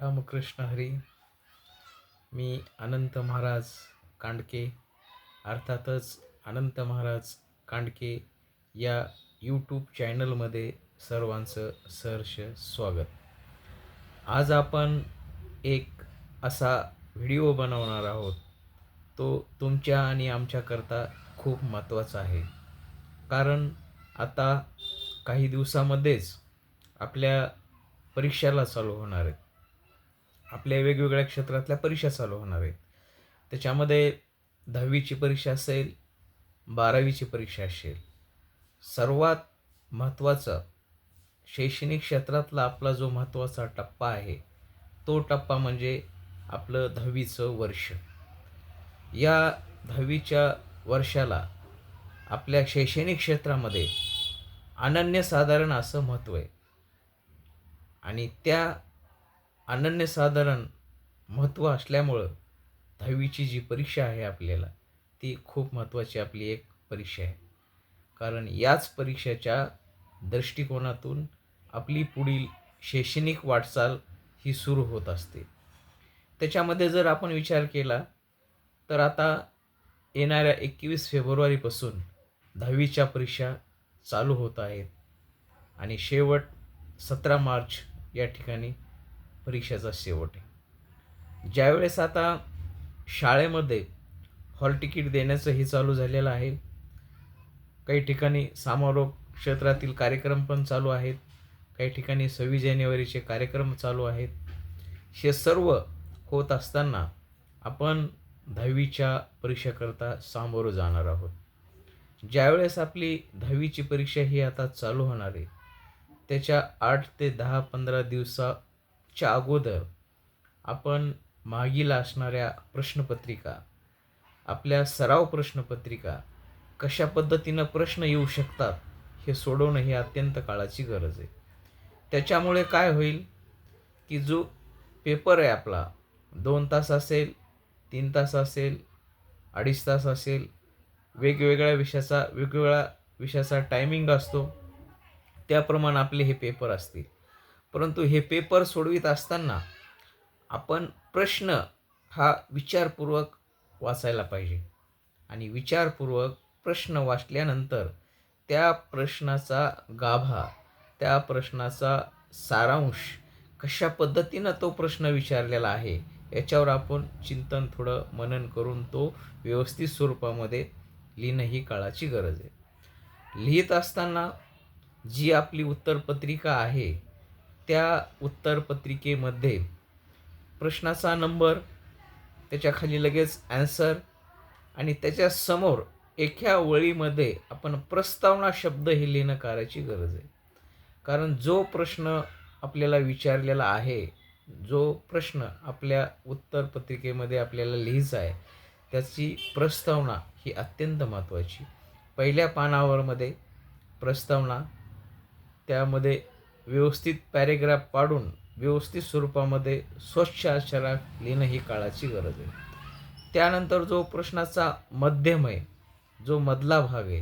रामकृष्ण हरी. मी अनंत महाराज कांडके अर्थातच अनंत महाराज कांडके या यूट्यूब चॅनलमध्ये सर्वांचं सहर्ष स्वागत. आज आपण एक असा व्हिडिओ बनवणार आहोत. तो तुमच्या आणि आमच्याकरता खूप महत्त्वाचा आहे. कारण आता काही दिवसामध्येच आपल्या परीक्षाला चालू होणार आहेत आपल्या वेगवेगळ्या क्षेत्रातल्या परीक्षा चालू होणार आहेत. त्याच्यामध्ये दहावीची परीक्षा असेल बारावीची परीक्षा असेल सर्वात महत्त्वाचं शैक्षणिक क्षेत्रातला आपला जो महत्त्वाचा टप्पा आहे तो टप्पा म्हणजे आपलं दहावीचं वर्ष. या दहावीच्या वर्षाला आपल्या शैक्षणिक क्षेत्रामध्ये अनन्यसाधारण असं महत्त्व आहे. आणि त्या अनन्यसाधारण महत्त्व असल्यामुळं दहावीची जी परीक्षा आहे आपल्याला ती खूप महत्त्वाची आपली एक परीक्षा आहे. कारण याच परीक्षेच्या दृष्टिकोनातून आपली पुढील शैक्षणिक वाटचाल ही सुरू होत असते. त्याच्यामध्ये जर आपण विचार केला तर आता येणाऱ्या एकवीस फेब्रुवारीपासून दहावीच्या परीक्षा चालू होत आहेत. आणि शेवट सतरा मार्च या ठिकाणी परीक्षेचा शेवट आहे. ज्यावेळेस आता शाळेमध्ये हॉल तिकीट देण्याचं हे चालू झालेलं आहे काही ठिकाणी समारोप क्षेत्रातील कार्यक्रम पण चालू आहेत काही ठिकाणी सव्वीस जानेवारीचे कार्यक्रम चालू आहेत. हे सर्व होत असताना आपण दहावीच्या परीक्षेकरता सामोरं जाणार आहोत. ज्यावेळेस आपली दहावीची परीक्षा ही आता चालू होणार आहे त्याच्या आठ ते दहा पंधरा दिवसा च्या अगोदर आपण मागील असणाऱ्या प्रश्नपत्रिका आपल्या सराव प्रश्नपत्रिका कशा पद्धतीनं प्रश्न येऊ शकतात हे सोडवणं ही अत्यंत काळाची गरज आहे. त्याच्यामुळे काय होईल की जो पेपर आहे आपला दोन तास असेल तीन तास असेल अडीच तास असेल वेगवेगळ्या विषयाचा वेगवेगळ्या विषयाचा टायमिंग असतो त्याप्रमाणे आपले हे पेपर असतील. परंतु हे पेपर सोडवित असताना आपण प्रश्न हा विचारपूर्वक वाचायला पाहिजे. आणि विचारपूर्वक प्रश्न वाचल्यानंतर त्या प्रश्नाचा गाभा त्या प्रश्नाचा सारांश कशा पद्धतीनं तो प्रश्न विचारलेला आहे याच्यावर आपण चिंतन थोडं मनन करून तो व्यवस्थित स्वरूपामध्ये लिहिणं ही काळाची गरज आहे. लिहित असताना जी आपली उत्तरपत्रिका आहे त्या उत्तरपत्रिकेमध्ये प्रश्नाचा नंबर त्याच्याखाली लगेच ॲन्सर आणि त्याच्यासमोर एका वळीमध्ये आपण प्रस्तावना शब्द हे लिहिणं करायची गरज आहे. कारण जो प्रश्न आपल्याला विचारलेला आहे जो प्रश्न आपल्या उत्तरपत्रिकेमध्ये आपल्याला लिहायचा आहे त्याची प्रस्तावना ही अत्यंत महत्त्वाची. पहिल्या पानावरमध्ये प्रस्तावना त्यामध्ये व्यवस्थित पॅरेग्राफ पाडून व्यवस्थित स्वरूपामध्ये स्वच्छ अक्षरात लिहिणं ही काळाची गरज आहे. त्यानंतर जो प्रश्नाचा मध्यम आहे जो मधला भाग आहे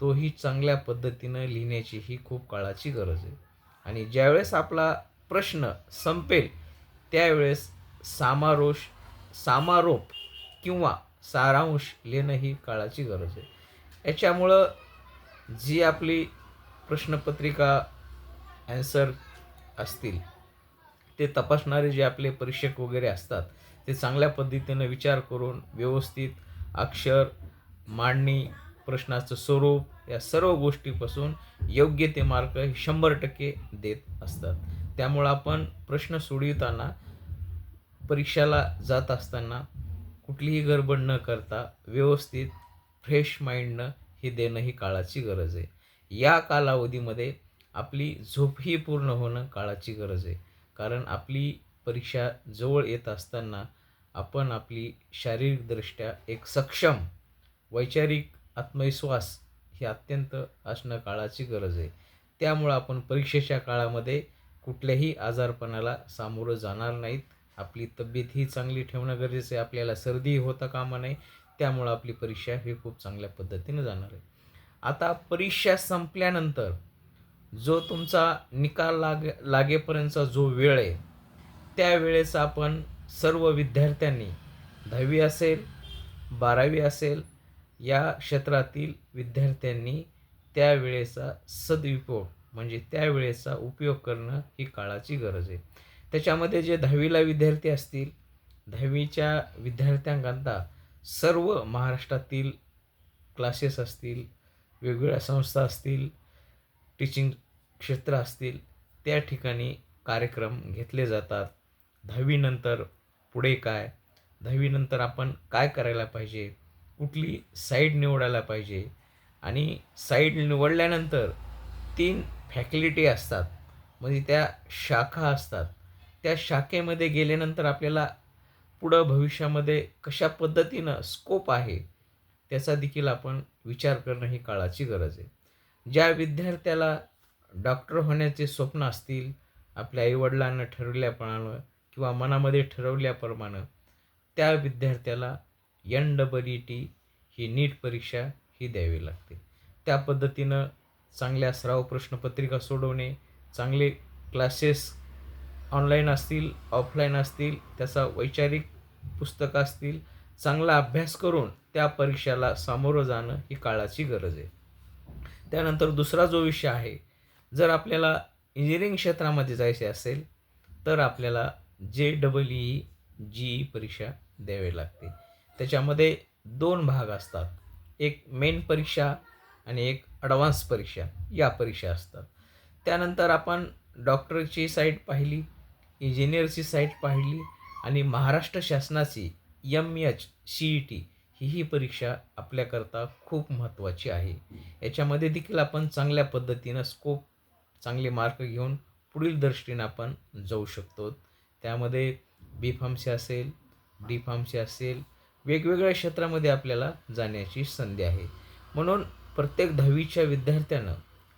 तोही चांगल्या पद्धतीनं लिहिण्याची ही खूप काळाची गरज आहे. आणि ज्यावेळेस आपला प्रश्न संपेल त्यावेळेस सामारोष समारोप किंवा सारांश लिहिणं ही काळाची गरज आहे. याच्यामुळं जी आपली प्रश्नपत्रिका ॲन्सर असतील. ते तपासणारे जे आपले परीक्षक वगैरे असतात ते चांगल्या पद्धतीनं विचार करून व्यवस्थित अक्षर मांडणी प्रश्नाचं स्वरूप या सर्व गोष्टीपासून योग्य ते मार्क हे शंभर टक्के देत असतात. त्यामुळं आपण प्रश्न सोडविताना परीक्षाला जात असताना कुठलीही गडबड न करता व्यवस्थित फ्रेश माइंडनं हे देणं ही काळाची गरज आहे. या कालावधीमध्ये आपली झोपही पूर्ण होणं काळाची गरज आहे. कारण आपली परीक्षा जवळ येत असताना आपण आपली शारीरिकदृष्ट्या एक सक्षम वैचारिक आत्मविश्वास ही अत्यंत असणं काळाची गरज आहे. त्यामुळं आपण परीक्षेच्या काळामध्ये कुठल्याही आजारपणाला सामोरं जाणार नाहीत. आपली तब्येत ही चांगली ठेवणं गरजेचं आहे. आपल्याला सर्दी होता कामा नये. त्यामुळं आपली परीक्षा ही खूप चांगल्या पद्धतीनं जाणार आहे. आता परीक्षा संपल्यानंतर जो तुमचा निकाल लागे लागेपर्यंतचा जो वेळ आहे त्या वेळेस आपण सर्व विद्यार्थ्यांनी दहावी असेल बारावी असेल या क्षेत्रातील विद्यार्थ्यांनी त्यावेळेचा सदुपयोग म्हणजे त्यावेळेचा उपयोग करणं ही काळाची गरज आहे. त्याच्यामध्ये जे दहावीला विद्यार्थी असतील दहावीच्या विद्यार्थ्यांकरता सर्व महाराष्ट्रातील क्लासेस असतील वेगवेगळ्या संस्था असतील टीचिंग क्षेत्र असतील त्या ठिकाणी कार्यक्रम घेतले जातात. दहावीनंतर पुढे काय? दहावीनंतर आपण काय करायला पाहिजे? कुठली साईड निवडायला पाहिजे? आणि साईड निवडल्यानंतर तीन फॅकल्टी असतात. म्हणजे त्या शाखा असतात. त्या शाखेमध्ये गेल्यानंतर आपल्याला पुढं भविष्यामध्ये कशा पद्धतीनं स्कोप आहे त्याचा देखील आपण विचार करणं ही काळाची गरज आहे. ज्या विद्यार्थ्याला डॉक्टर होण्याचे स्वप्न असतील आपल्या आईवडिलांना ठरवल्याप्रमाणं किंवा मनामध्ये ठरवल्याप्रमाणं त्या विद्यार्थ्याला एन डबल ई टी ही नीट परीक्षा ही द्यावी लागते. त्या पद्धतीनं चांगल्या सराव प्रश्नपत्रिका सोडवणे चांगले क्लासेस ऑनलाईन असतील ऑफलाईन असतील त्याचा वैचारिक पुस्तकं असतील चांगला अभ्यास करून त्या परीक्षेला सामोरं जाणं ही काळाची गरज आहे. त्यानंतर दुसरा जो विषय आहे जर आपल्याला इंजिनिअरिंग क्षेत्रामध्ये जायचे असेल तर आपल्याला जे डबल ई जी ई परीक्षा द्यावी लागते. त्याच्यामध्ये दोन भाग असतात. एक मेन परीक्षा आणि एक ॲडव्हान्स परीक्षा. या परीक्षा असतात. त्यानंतर आपण डॉक्टरची साईट पाहिली इंजिनियरची साईट पाहिली आणि महाराष्ट्र शासनाची M H C E T ही ही परीक्षा आपल्याकरता खूप महत्त्वाची आहे. याच्यामध्ये देखील आपण चांगल्या पद्धतीनं स्कोप चांगले मार्क घेऊन पुढील दृष्टीनं आपण जाऊ शकतो. त्यामध्ये बी फार्मसी असेल डी फार्मसी असेल वेगवेगळ्या क्षेत्रामध्ये आपल्याला जाण्याची संधी आहे. म्हणून प्रत्येक दहावीच्या विद्यार्थ्यानं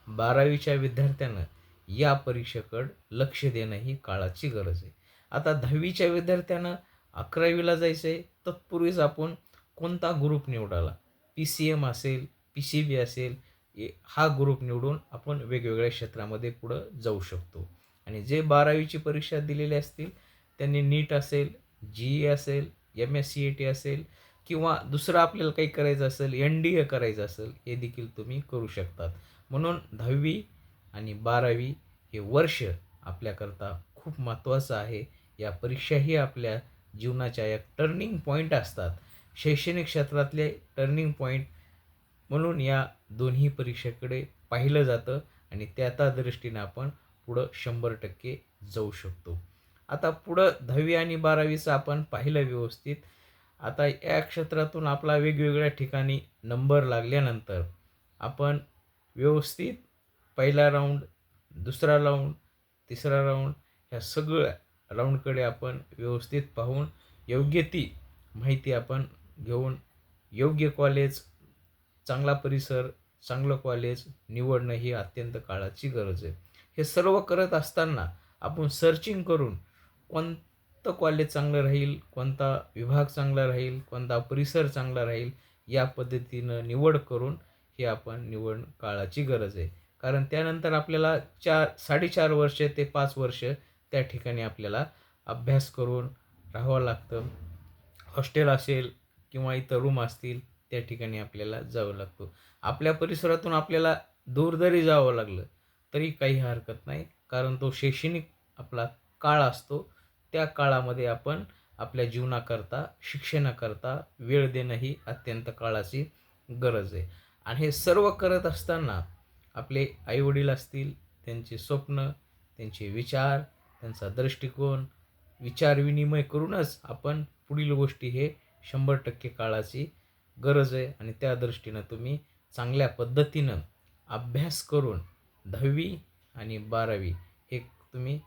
बारावीच्या विद्यार्थ्यानं या परीक्षेकडं लक्ष देणं ही काळाची गरज आहे. आता दहावीच्या विद्यार्थ्यानं अकरावीला जायचं आहे तत्पूर्वीच आपण कोणता ग्रुप निवडाला? पी सी एम असेल पी सी बी असेल ए- हा ग्रुप निवडून आपण वेगवेगळ्या क्षेत्रामध्ये पुढं जाऊ शकतो. आणि जे बारावीची परीक्षा दिलेली असतील त्यांनी नीट असेल जी ई असेल M S C A T असेल किंवा दुसरं आपल्याला काही करायचं असेल एन डी ए करायचं असेल हे देखील तुम्ही करू शकतात. म्हणून दहावी आणि बारावी हे वर्ष आपल्याकरता खूप महत्त्वाचं आहे. या परीक्षाही आपल्या जीवनाच्या एक टर्निंग पॉईंट असतात. शैक्षणिक क्षेत्रातले टर्निंग पॉईंट म्हणून या दोन्ही परीक्षेकडे पाहिलं जातं आणि त्या त्या दृष्टीनं आपण पुढं शंभर टक्के जाऊ शकतो. आता पुढं दहावी आणि बारावीचं आपण पाहिलं व्यवस्थित. आता या क्षेत्रातून आपला वेगवेगळ्या ठिकाणी नंबर लागल्यानंतर आपण व्यवस्थित पहिला राऊंड दुसरा राऊंड तिसरा राऊंड ह्या सगळ्या राऊंडकडे आपण व्यवस्थित पाहून योग्य ती माहिती आपण घेऊन योग्य कॉलेज चांगला परिसर चांगलं कॉलेज निवडणं ही अत्यंत काळाची गरज आहे. हे सर्व करत असताना आपण सर्चिंग करून कोणतं कॉलेज चांगलं राहील कोणता विभाग चांगला राहील कोणता परिसर चांगला राहील या पद्धतीनं निवड करून ही आपण निवड काळाची गरज आहे. कारण त्यानंतर आपल्याला चार साडेचार वर्ष ते पाच वर्ष त्या ठिकाणी आपल्याला अभ्यास करून राहावं लागतं. हॉस्टेल असेल किंवा इतर रूम असतील त्या ठिकाणी आपल्याला जावं लागतो. आपल्या परिसरातून आपल्याला दूर जरी जावं लागलं तरी काही हरकत नाही. कारण तो शैक्षणिक आपला काळ असतो. त्या काळामध्ये आपण आपल्या जीवनाकरता शिक्षणाकरता वेळ देणं ही अत्यंत काळाची गरज आहे. आणि हे सर्व करत असताना आपले आईवडील असतील त्यांचे स्वप्न त्यांचे विचार त्यांचा दृष्टिकोन विचार विनिमय करूनच आपण पुढील गोष्टी हे शंभर टक्के काळाची गरज आहे आणि त्या दृष्टीनं तुम्ही चांगल्या पद्धतीनं अभ्यास करून दहावी आणि बारावी हे तुम्ही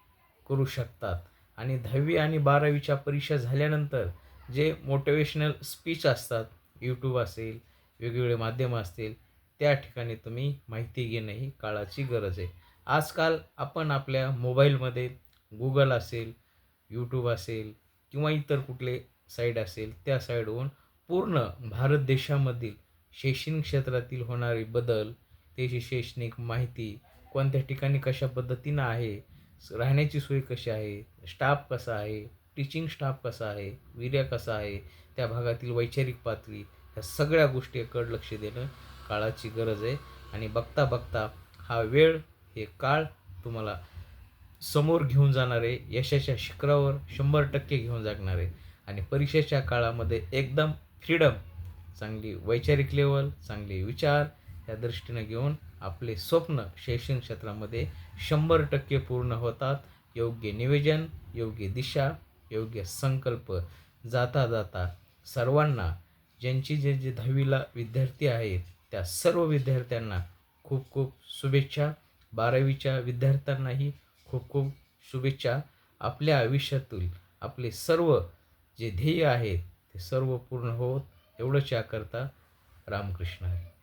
करू शकतात. आणि दहावी आणि बारावीच्या परीक्षा झाल्यानंतर जे मोटिवेशनल स्पीच असतात यूट्यूब असेल वेगवेगळे माध्यमं असतील त्या ठिकाणी तुम्ही माहिती घेणं ही काळाची गरज आहे. आजकाल आपण आपल्या मोबाईलमध्ये गुगल असेल यूट्यूब असेल किंवा इतर कुठले साईड असेल त्या साईडहून पूर्ण भारत देशामधील शैक्षणिक क्षेत्रातील होणारे बदल त्याची शैक्षणिक माहिती कोणत्या ठिकाणी कशा पद्धतीनं आहे राहण्याची सोय कशी आहे स्टाफ कसा आहे टीचिंग स्टाफ कसा आहे विर्या कसा आहे त्या भागातील वैचारिक पातळी ह्या सगळ्या गोष्टीकडे लक्ष देणं काळाची गरज आहे. आणि बघता बघता हा वेळ हे काळ तुम्हाला समोर घेऊन जाणारे यशाच्या शिखरावर शंभर टक्के घेऊन जाणारे आणि परीक्षेच्या काळामध्ये एकदम फ्रीडम चांगली वैचारिक लेवल चांगले विचार या दृष्टीनं घेऊन आपले स्वप्न शैक्षणिक क्षेत्रामध्ये शंभर टक्के पूर्ण होतात. योग्य नियोजन योग्य दिशा योग्य संकल्प जाता जाता सर्वांना ज्यांची जे जे दहावीला विद्यार्थी आहेत त्या सर्व विद्यार्थ्यांना खूप खूप शुभेच्छा. बारावीच्या विद्यार्थ्यांनाही खूप खूप शुभेच्छा. आपल्या आयुष्यातील आपले सर्व जे ध्येय आहेत ते सर्व पूर्ण होत एवढंच याकरता रामकृष्ण हरी.